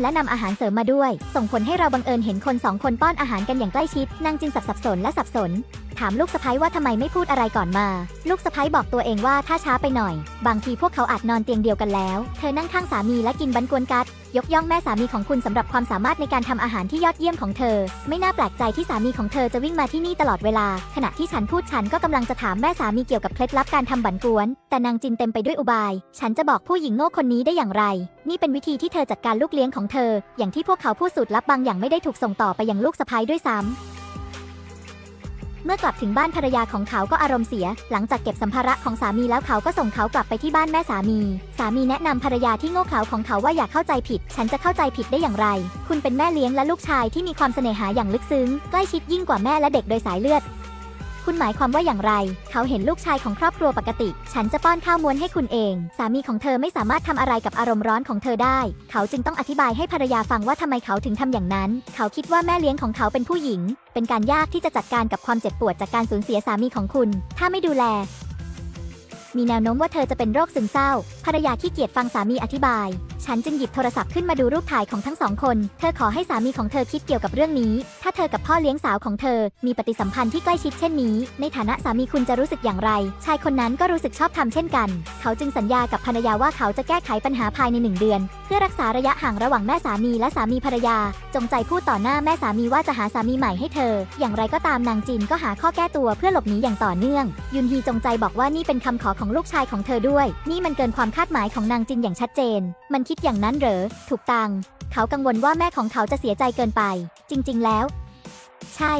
และนำอาหารเสริมมาด้วย ส่งผลให้เราบังเอิญเห็นคนสองคนป้อนอาหารกันอย่างใกล้ชิดนางจินสับสับสนและสับสน ถามลูกสะพ้ยว่าทำไมไม่พูดอะไรก่อนมา ลูกสะพ้ยบอกตัวเองว่าถ้าช้าไปหน่อย บางทีพวกเขาอาจนอนเตียงเดียวกันแล้ว เธอนั่งข้างสามีและกินบันกวนกัด ยกย่องแม่สามีของคุณสำหรับความสามารถในการทำอาหารที่ยอดเยี่ยมของเธอ ไม่น่าแปลกใจที่สามีของเธอจะวิ่งมาที่นี่ตลอดเวลา ขณะที่ฉันพูดฉันก็กำลังจะถามแม่สามีเกี่ยวกับเคล็ดลับการทำบันกวน แต่นางจินเต็มไปด้วยอุบาย ฉันจะบอกผู้หญิงโง่คนนี้ได้อย่างไร นี่เป็นวิธีที่เธอจัดการลูกเลี้ยงของเธอ อย่างที่พวกเขาพูดสูตรลับบางอย่างไม่ได้ถูกส่งต่อไปยังลูกสะใภ้ด้วยซ้ำ เมื่อกลับถึงบ้านภรรยาของเขาก็อารมณ์เสีย หลังจากเก็บสัมภาระของสามีแล้วเขาก็ส่งเขากลับไปที่บ้านแม่สามี สามีแนะนำภรรยาที่โง่เขลาของเขาว่าอย่าเข้าใจผิด ฉันจะเข้าใจผิดได้อย่างไร คุณเป็นแม่เลี้ยงและลูกชายที่มีความเสน่หาอย่างลึกซึ้ง ใกล้ชิดยิ่งกว่าแม่และเด็กโดยสายเลือด คุณหมายความว่าอย่างไร เขาเห็นลูกชายของครอบครัวปกติ ฉันจะป้อนข้าวม้วนให้คุณเอง สามีของเธอไม่สามารถทำอะไรกับอารมณ์ร้อนของเธอได้ เขาจึงต้องอธิบายให้ภรรยาฟังว่าทำไมเขาถึงทำอย่างนั้น เขาคิดว่าแม่เลี้ยงของเขาเป็นผู้หญิง เป็นการยากที่จะจัดการกับความเจ็บปวดจากการสูญเสียสามีของคุณ ถ้าไม่ดูแล มีแนวโน้มว่าเธอจะเป็นโรคซึมเศร้า ภรรยาที่เกียจฟังสามีอธิบาย ฉันจึงหยิบโทรศัพท์ขึ้นมาดูรูปถ่ายของทั้งสองคน เธอขอให้สามีของเธอคิดเกี่ยวกับเรื่องนี้ ถ้าเธอกับพ่อเลี้ยงสาวของเธอ มีปฏิสัมพันธ์ที่ใกล้ชิดเช่นนี้ ในฐานะสามีคุณจะรู้สึกอย่างไร ชายคนนั้นก็รู้สึกชอบทำเช่นกัน เขาจึงสัญญากับภรรยาว่าเขาจะแก้ไขปัญหาภายในหนึ่งเดือน เพื่อรักษาระยะห่างระหว่างแม่สามีและสามีภรรยา จงใจพูดต่อหน้าแม่สามีว่าจะหาสามีใหม่ให้เธอ อย่างไรก็ตามนางจินก็หาข้อแก้ตัวเพื่อหลบหนีอย่างต่อเนื่อง ยุนฮีจงใจบอกว่านี่เป็นคำขอของลูกชายของเธอด้วย นี่มันเกินความคาดหมายของนางจินอย่างชัดเจน มันคิดอย่างนั้นเหรอ ถูกตัง เขากังวลว่าแม่ของเขาจะเสียใจเกินไป จริง ๆ แล้ว ใช่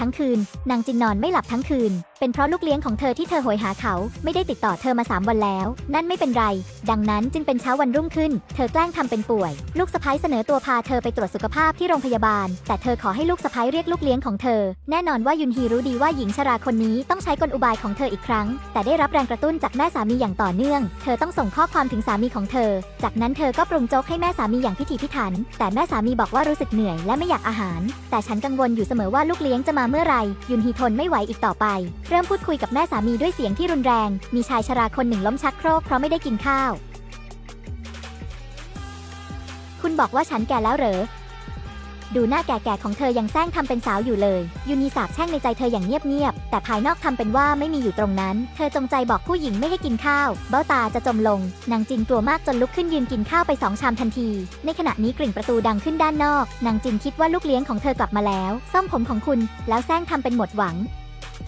ทั้งคืน นางจินนอนไม่หลับทั้งคืน เป็นเพราะลูกเลี้ยงของเธอที่เธอโหยหาเขา ไม่ได้ติดต่อเธอมา 3 วันแล้ว นั่นไม่เป็นไร ดังนั้นจึงเป็นเช้าวันรุ่งขึ้น เธอแกล้งทำเป็นป่วย ลูกสะพ้ยเสนอตัวพาเธอไปตรวจสุขภาพที่โรงพยาบาล แต่เธอขอให้ลูกสะพ้ยเรียกลูกเลี้ยงของเธอ แน่นอนว่ายุนฮีรู้ดีว่าหญิงชราคนนี้ต้องใช้กลอุบายของเธออีกครั้ง แต่ได้รับแรงกระตุ้นจากแม่สามีอย่างต่อเนื่อง เธอต้องส่งข้อความถึงสามีของเธอ จากนั้นเธอก็ปรุงโจ๊กให้แม่สามีอย่างพิถีพิถัน แต่แม่สามีบอกว่ารู้สึกเหนื่อยและไม่อยากอาหาร แต่ฉันกังวลอยู่เสมอว่าลูกเลี้ยงจะมาเมื่อไรยุนฮีทนไม่ไหวอีกต่อไป เริ่มพูดคุยกับแม่สามีด้วยเสียงที่รุนแรง มีชายชราคนหนึ่งล้มชักโครกเพราะไม่ได้กินข้าว คุณบอกว่าฉันแก่แล้วเหรอ ดูหน้าแก่ๆของเธอยังแซงทำเป็นสาวอยู่เลย ยูนีสาบแช่งในใจเธออย่างเงียบๆ แต่ภายนอกทำเป็นว่าไม่มีอยู่ตรงนั้น เธอจงใจบอกผู้หญิงไม่ให้กินข้าว เบ้าตาจะจมลง นางจินกลัวมากจนลุกขึ้นยืนกินข้าวไปสองชามทันที ในขณะนี้กลิ่นประตูดังขึ้นด้านนอก นางจินคิดว่าลูกเลี้ยงของเธอกลับมาแล้ว ซ่อมผมของคุณ แล้วแซงทำเป็นหมดหวัง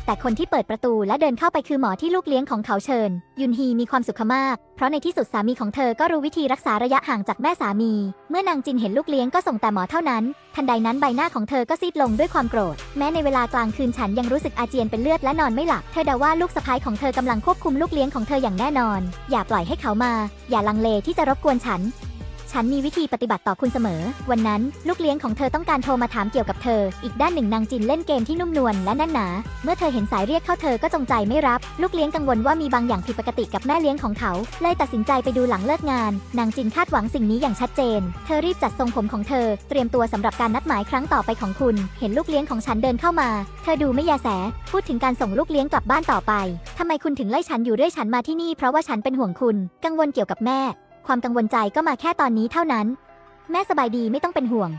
แต่คนที่เปิดประตูและเดินเข้าไปคือหมอที่ลูกเลี้ยงของเขาเชิญ ยุนฮีมีความสุขมาก เพราะในที่สุดสามีของเธอก็รู้วิธีรักษาระยะห่างจากแม่สามี เมื่อนางจินเห็นลูกเลี้ยงก็ส่งแต่หมอเท่านั้น ทันใดนั้นใบหน้าของเธอก็ซีดลงด้วยความโกรธ แม้ในเวลากลางคืนฉันยังรู้สึกอาเจียนเป็นเลือดและนอนไม่หลับ เธอเดาว่าลูกสะใภ้ของเธอกำลังควบคุมลูกเลี้ยงของเธออย่างแน่นอน อย่าปล่อยให้เขามา อย่าลังเลที่จะรบกวนฉัน ฉันมีวิธีปฏิบัติต่อคุณเสมอ วันนั้นลูกเลี้ยงของเธอต้องการโทรมาถามเกี่ยวกับเธอ อีกด้านหนึ่งนางจินเล่นเกมที่นุ่มนวลและแน่นหนา เมื่อเธอเห็นสายเรียกเข้าเธอก็จงใจไม่รับ ลูกเลี้ยงกังวลว่ามีบางอย่างผิดปกติกับแม่เลี้ยงของเขา เลยตัดสินใจไปดูหลังเลิกงาน นางจินคาดหวังสิ่งนี้อย่างชัดเจน เธอรีบจัดทรงผมของเธอ เตรียมตัวสำหรับการนัดหมายครั้งต่อไปของคุณ เห็นลูกเลี้ยงของฉันเดินเข้ามา เธอดูไม่ยาแส พูดถึงการส่งลูกเลี้ยงกลับบ้านต่อไปทำไมคุณถึงไล่ฉันอยู่เรื่อยฉันมาที่นี่เพราะว่าฉันเป็นห่วงคุณ กังวลเกี่ยวกับแม่ ความกังวลใจก็มาแค่ตอนนี้เท่านั้น แม่สบายดีไม่ต้องเป็นห่วง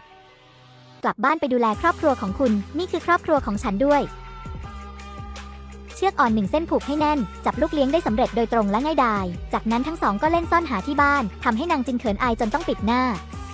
กลับบ้านไปดูแลครอบครัวของคุณ นี่คือครอบครัวของฉันด้วย เชือกอ่อนหนึ่งเส้นผูกให้แน่น จับลูกเลี้ยงได้สำเร็จโดยตรงและง่ายดาย จากนั้นทั้งสองก็เล่นซ่อนหาที่บ้านทำให้นางจินเขินอายจนต้องปิดหน้า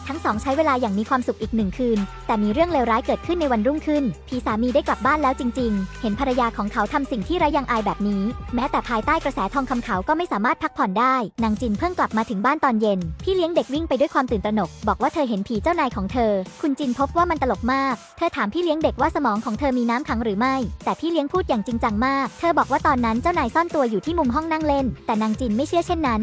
ทั้งสองใช้เวลาอย่างมีความสุขอีกหนึ่งคืน แต่มีเรื่องเลวร้ายเกิดขึ้นในวันรุ่งขึ้น พี่สามีได้กลับบ้านแล้วจริง ๆ เห็นภรรยาของเขาทำสิ่งที่ไร้ยังอายแบบนี้ แม้แต่ภายใต้กระแสทองคำเขาก็ไม่สามารถพักผ่อนได้ นางจินเพิ่งกลับมาถึงบ้านตอนเย็น พี่เลี้ยงเด็กวิ่งไปด้วยความตื่นตระหนก บอกว่าเธอเห็นผีเจ้านายของเธอ คุณจินพบว่ามันตลกมาก เธอถามพี่เลี้ยงเด็กว่าสมองของเธอมีน้ำขังหรือไม่ แต่พี่เลี้ยงพูดอย่างจริงจังมาก เธอบอกว่าตอนนั้นเจ้านายซ่อนตัวอยู่ที่มุมห้องนั่งเล่น แต่นางจินไม่เชื่อเช่นนั้น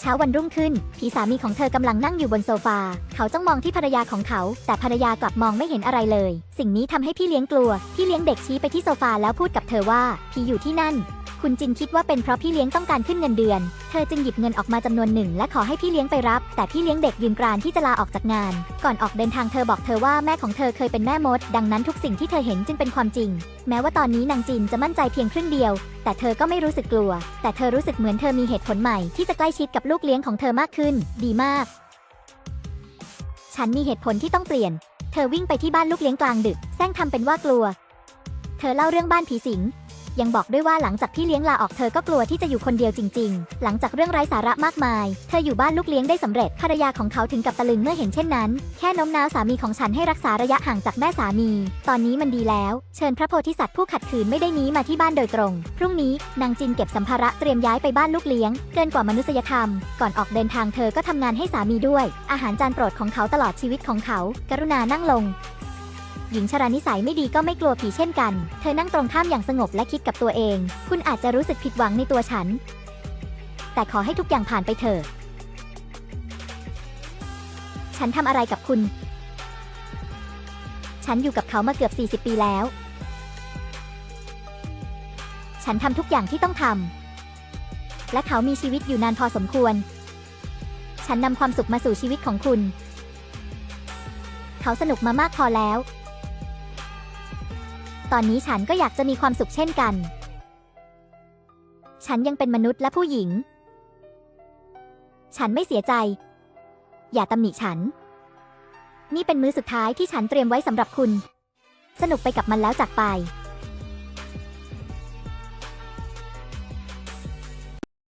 เช้าวันรุ่งขึ้น ผีสามีของเธอกำลังนั่งอยู่บนโซฟา เขาจ้องมองที่ภรรยาของเขา แต่ภรรยากลับมองไม่เห็นอะไรเลย สิ่งนี้ทำให้พี่เลี้ยงกลัว พี่เลี้ยงเด็กชี้ไปที่โซฟาแล้วพูดกับเธอว่า ผีอยู่ที่นั่น คุณจินคิดว่าเป็นเพราะพี่เลี้ยงต้องการขึ้นเงินเดือน เธอจึงหยิบเงินออกมาจำนวนหนึ่ง และขอให้พี่เลี้ยงไปรับ แต่พี่เลี้ยงเด็กยืนกรานที่จะลาออกจากงาน ก่อนออกเดินทางเธอบอกเธอว่าแม่ของเธอเคยเป็นแม่มด ดังนั้นทุกสิ่งที่เธอเห็นจึงเป็นความจริง แม้ว่าตอนนี้นางจินจะมั่นใจเพียงครึ่งเดียว แต่เธอก็ไม่รู้สึกกลัว แต่เธอรู้สึกเหมือนเธอมีเหตุผลใหม่ที่จะใกล้ชิดกับลูกเลี้ยงของเธอมากขึ้น ดีมาก ฉันมีเหตุผลที่ต้องเปลี่ยน เธอวิ่งไปที่บ้านลูกเลี้ยงกลางดึกแซงทำเป็นว่ากลัว เธอเล่าเรื่องบ้านผีสิง ยังบอกด้วยว่าหลังจากพี่เลี้ยงลาออกเธอก็กลัวที่จะอยู่คนเดียวจริง ๆ หลังจากเรื่องไร้สาระมากมาย เธออยู่บ้านลูกเลี้ยงได้สำเร็จภรรยาของเขาถึงกับตะลึงเมื่อเห็นเช่นนั้น แค่โน้มน้าวสามีของฉันให้รักษาระยะห่างจากแม่สามี ตอนนี้มันดีแล้ว เชิญพระโพธิสัตว์ผู้ขัดขืนไม่ได้นี้มาที่บ้านโดยตรง พรุ่งนี้นางจินเก็บสัมภาระเตรียมย้ายไปบ้านลูกเลี้ยง เกินกว่ามนุษยธรรม ก่อนออกเดินทางเธอก็ทำงานให้สามีด้วย อาหารจานโปรดของเขาตลอดชีวิตของเขา กรุณานั่งลง หญิงชรานิสัยไม่ดีก็ไม่กลัวผีเช่นกัน เธอนั่งตรงข้ามอย่างสงบและคิดกับตัวเอง คุณอาจจะรู้สึกผิดหวังในตัวฉัน แต่ขอให้ทุกอย่างผ่านไปเถอะ ฉันทำอะไรกับคุณ ฉันอยู่กับเขามาเกือบ 40 ปีแล้ว ฉันทำทุกอย่างที่ต้องทำ และเขามีชีวิตอยู่นานพอสมควร ฉันนำความสุขมาสู่ชีวิตของคุณ เขาสนุกมามากพอแล้ว ตอนนี้ฉันก็อยากจะมีความสุขเช่นกัน ฉันยังเป็นมนุษย์และผู้หญิง ฉันไม่เสียใจ อย่าตำหนิฉัน นี่เป็นมื้อสุดท้ายที่ฉันเตรียมไว้สำหรับคุณ สนุกไปกับมันแล้วจากไป